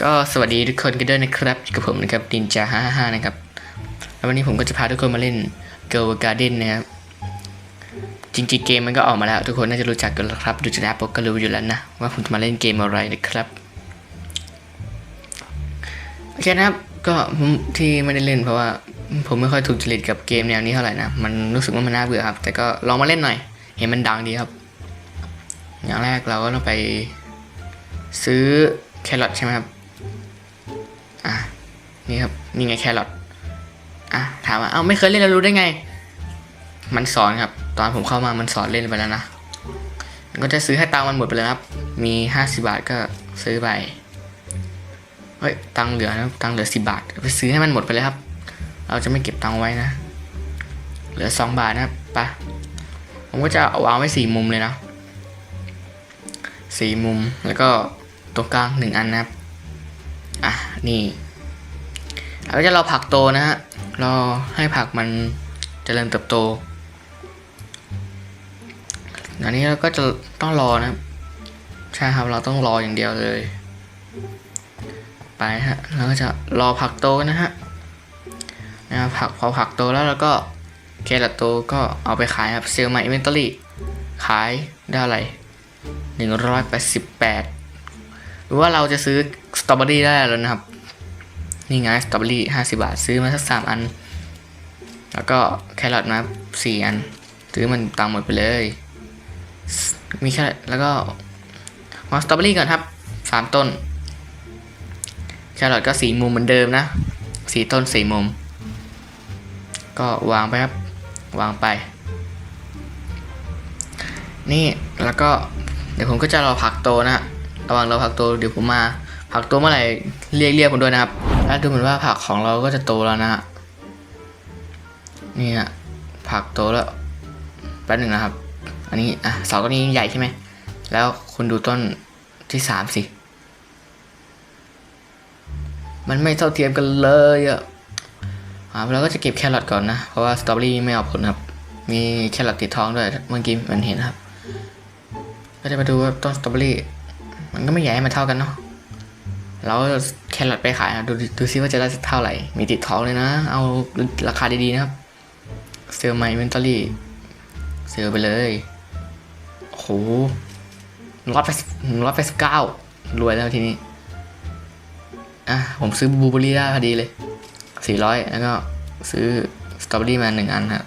ก็สวัสดีทุกคนกันด้วยนะครับกับผมนะครับดินจา555นะครับแล้ววันนี้ผมก็จะพาทุกคนมาเล่น Girl Garden นะครับจริงๆเกมมันก็ออกมาแล้ว ทุกคนน่าจะรู้จักกันแล้วครับ ดูจากหน้าปกก็รู้อยู่แล้วนะ ว่าผมจะมาเล่นเกมอะไรนะครับโอเคนะครับก็ผมที่ไม่ได้เล่นเพราะว่าผมไม่ค่อยถูกจริตกับเกมแนวนี้เท่าไหร่นะ มันรู้สึกว่ามันน่าเบื่อครับ แต่ก็ลองมาเล่นหน่อย เห็นมันดังดีครับ อย่างแรกเราก็ต้องไปซื้อ แครอทใช่ไหมครับ อะ นี่ครับ นี่ไงแครอท อะ ถามว่า เอ้า ไม่เคยเล่นแล้วรู้ได้ไง มันสอนครับ ตอนผมเข้ามามันสอนเล่นไปแล้วนะ ก็จะซื้อให้ตังมันหมดไปเลยครับ มีห้าสิบาทก็ซื้อไป เฮ้ย ตังเหลือนะตังเหลือสิบาท ไปซื้อให้มันหมดไปเลยครับ เราจะไม่เก็บตังไว้นะ เหลือสองบาทนะครับปะผมก็จะเอาวางไว้สี่มุมเลยนะสี่มุม แล้วก็ ตรงกลางหนึ่งอันนะครับ อะ นี่เราก็จะรอผักโตนะฮะรอให้ผักมันเจริญเติบโต อันนี้เราก็จะต้องรอนะใช่ครับเราต้องรออย่างเดียวเลย ไปฮะเราก็จะรอผักโตนะฮะนะผักพอผักโตแล้วเราก็แครอทโตก็เอาไปขายครับเซลล์ใหม่อินเวนทอรี่ขายได้อะไรหนึ่ง รือว่าเราจะซื้อสตรอเบอรี่ได้แล้วนะครับ นี่ไงสตรอเบอรี่ห้าสิบาท ซื้อมาสักสามอัน แล้วก็แครอทมาสี่อัน ซื้อมันตังหมดไปเลย มีแค่แล้วก็วางสตรอเบอรี่ก่อนครับสามต้น แครอทก็สี่มุมเหมือนเดิมนะสี่ต้นสี่มุม ก็วางไปครับ วางไป นี่แล้วก็เดี๋ยวผมก็จะรอผักโตนะฮะ ระว่างเราผักโตเดี๋ยวผมมาผักโตเมื่อไหร่เรียกเรียกผมด้วยนะครับแล้วดูเหมือนว่าผักของเราก็จะโตแล้วนะฮะนี่ฮะผักโตแล้วแป๊บหนึ่งนะครับ อันนี้อะเสาต้นนี้ใหญ่ใช่ไหมแล้วคุณดูต้นที่สามสิมันไม่เท่าเทียมกันเลยอะอ่าเราก็จะเก็บแครอทก่อนนะ เพราะว่าสตรอเบอรี่ไม่เอาผลครับ มีแครอทติดท้องด้วยเมื่อกี้มันเห็นครับ ก็จะมาดูว่าต้นสตรอเบอรี่ มันก็ไม่ใหญ่ให้มันเท่ากันเนาะเราแครอทไปขายดูดูซิว่าจะได้สักเท่าไหร่ มีติดท้องเลยนะ เอาราคาดีๆนะครับ เซลล์ใหม่เวนตอรี่เซลล์ไปเลยโอ้โหร้อยแปดสิบร้อยแปดสิบเก้ารวยแล้วทีนี้ อะ ผมซื้อบลูเบอร์รี่ได้พอดีเลยสี่ร้อยแล้วก็ซื้อสตรอเบอรี่มาหนึ่งอันครับ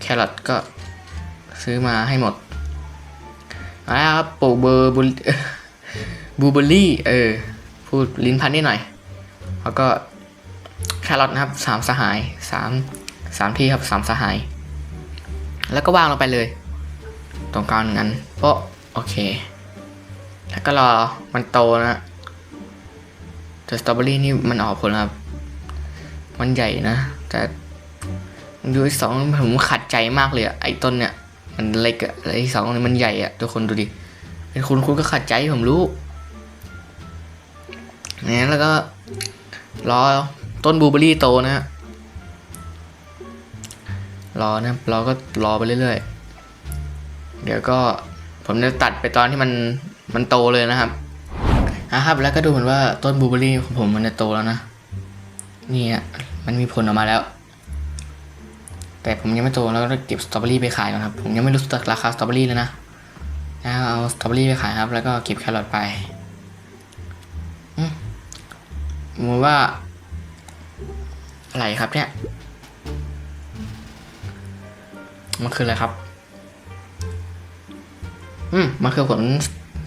แครอทก็ซื้อมาให้หมดเอาละครับปลูกเบอร์บู บูเบอรี่เออ พูดลิ้นพันนิดหน่อย แล้วก็แครอทนะครับสามสหายสามสามที่ครับสามสหาย แล้วก็วางลงไปเลย ตรงกลางนึ่งอันโป๊ะโอเค แล้วก็รอมันโตนะแต่สตรอเบอรี่นี่มันออกผลครับ มันใหญ่นะ แต่ดูไอ้สองผมขัดใจมากเลยอะไอ้ต้นเนี่ย มันเล็กอะแล้วไอ้สองนี่มันใหญ่อะทุกคนดูดิเป็นคุณคุณก็ขัดใจผมรู้ นี่ยแล้วก็รอต้นบลูเบอร์รี่โตนะฮะรอนะรอก็รอไปเรื่อยๆ เดี๋ยวก็ผมจะตัดไปตอนที่มันมันโตเลยนะครับนะครับ แล้วก็ดูเหมือนว่าต้นบลูเบอร์รี่ของผมมันจะโตแล้วนะนี่อะมันมีผลออกมาแล้ว แต่ผมยังไม่โตแล้วก็เก็บสตรอเบอรี่ไปขายก่อนครับ ผมยังไม่รู้จักราคาสตรอเบอรี่เลยนะแล้วเอาสตรอเบอรี่ไปขายครับ แล้วก็เก็บแครอทไป มมติว่า อะไรครับเนี่ย มันคืออะไรครับ อืม มันคือผล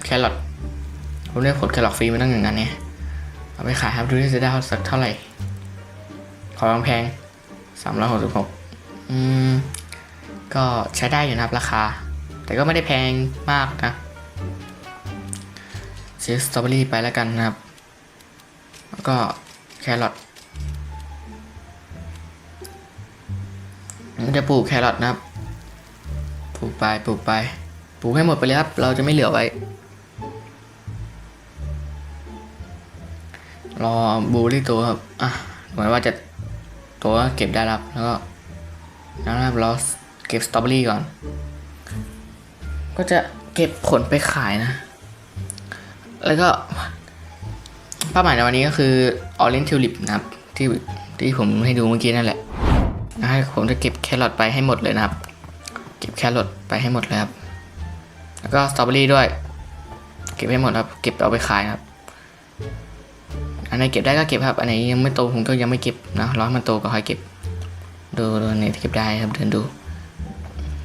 แครอทผมได้ผลแครอทฟรีมาตั้งหนึ่งอันเนี่ย เอาไปขายครับดูที่จะได้สักเท่าไหร่ ขอแพงสามร้อยหกสิบหกอืม ก็ใช้ได้อยู่นะครับราคา แต่ก็ไม่ได้แพงมากนะซื้อสตรอเบอรี่ไปแล้วกันนะครับ แล้วก็แครอทจะปลูกแครอทนะครับ ปลูกไป ปลูกไป ปลูกให้หมดไปเลยครับ เราจะไม่เหลือไว้ รอบูรี่ตัวครับ อะ เหมือนว่าจะตัวเก็บได้รับ แล้วก็นะครับเราเก็บสตรอเบอรี่ก่อน ก็จะเก็บผลไปขายนะ แล้วก็าหมายในวันนี้ก็คือ Orange Tulip นะครับที่ที่ผมให้ดูเมื่อกี้นั่นแหละนะให้ผมจะเก็บแครอทไปให้หมดเลยนะครับ เก็บแครอทไปให้หมดเลยครับ แล้วก็สตรอเบอรี่ด้วย เก็บให้หมดครับ เก็บเอาไปขายครับ อันไหนเก็บได้ก็เก็บครับ อันไหนยังไม่โตผมก็ยังไม่เก็บนะรอให้มันโตก็ค่อยเก็บ ดูดูอันไหนที่เก็บได้ครับเดินดู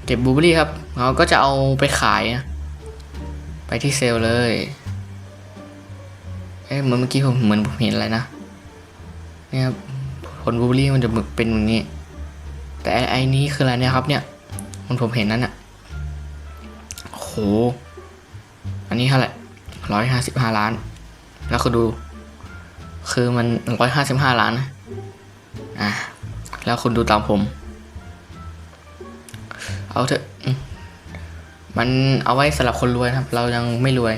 เก็บบลูเบอรี่ครับเราก็จะเอาไปขายนะไปที่เซลล์เลย อ๊ะเหมือนเมื่อกี้ผมเหมือนผมเห็นอะไรนะเนี่ยครับผลบลูเบอรี่มันจะเป็นอย่างนี้ แต่ไอ้นี้คืออะไรเนี่ยครับ เนี่ย มันผมเห็นนั่นอะโห อันนี้เท่าไหร่ร้อยห้าสิบห้าล้าน แล้วก็ดู คือมันร้อยห้าสิบห้าล้านนะอะแล้วคุณดูตามผม เอาเถอะ มันเอาไว้สำหรับคนรวยครับ เรายังไม่รวย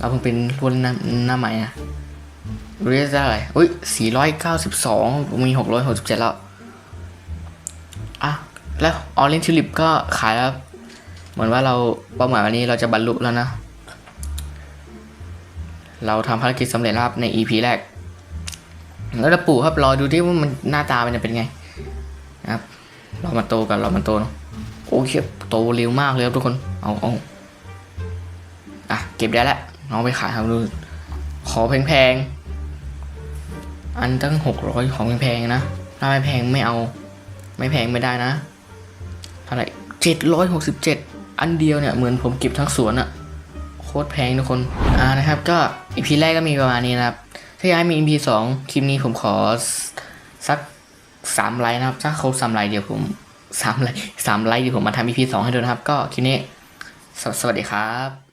เราเพิ่งเป็นรุ่นหน้าหน้าใหม่นะรู้ได้เท่าไหร่อุ้ยสี่ร้อยเก้าสิบสองมีหกร้อยหกสิบเจ็ดแล้ว อะ แล้วออเรนจ์ทิลิปก็ขายแล้ว เหมือนว่าเราเป้าหมายวันนี้เราจะบรรลุแล้วนะ เราทำภารกิจสำเร็จแล้วครับใน EP แรก แล้วเราปลูกครับ รอดูที่ว่ามันหน้าตามันจะเป็นไงนะครับเรามาโตกันเรามาโตเนอะโอ้ยโตเร็วมากเลยครับทุกคน เอาเอาอะ เก็บได้แล้ว เอาไปขายครับดูขอแพงๆ อันตั้งหกร้อยของแพงๆนะ ถ้าไม่แพงไม่เอา ไม่แพงไม่ได้นะเท่าไหร่เจ็ดร้อยหกสิบเจ็ดอันเดียวเนี่ยเหมือนผมเก็บทั้งสวนอะโคตรแพงทุกคน อ่านะครับ ก็อีพีแรกก็มีประมาณนี้นะครับ ถ้าอยากให้มี EP สองคลิปนี้ผมขอสักสามไลค์นะครับ ถ้าเขาสามไลค์เดี๋ยวผมสามไลค์สามไลค์เดี๋ยวผมมาทำ EP สองให้ดูนะครับ ก็คลิปนี้สวัสดีครับ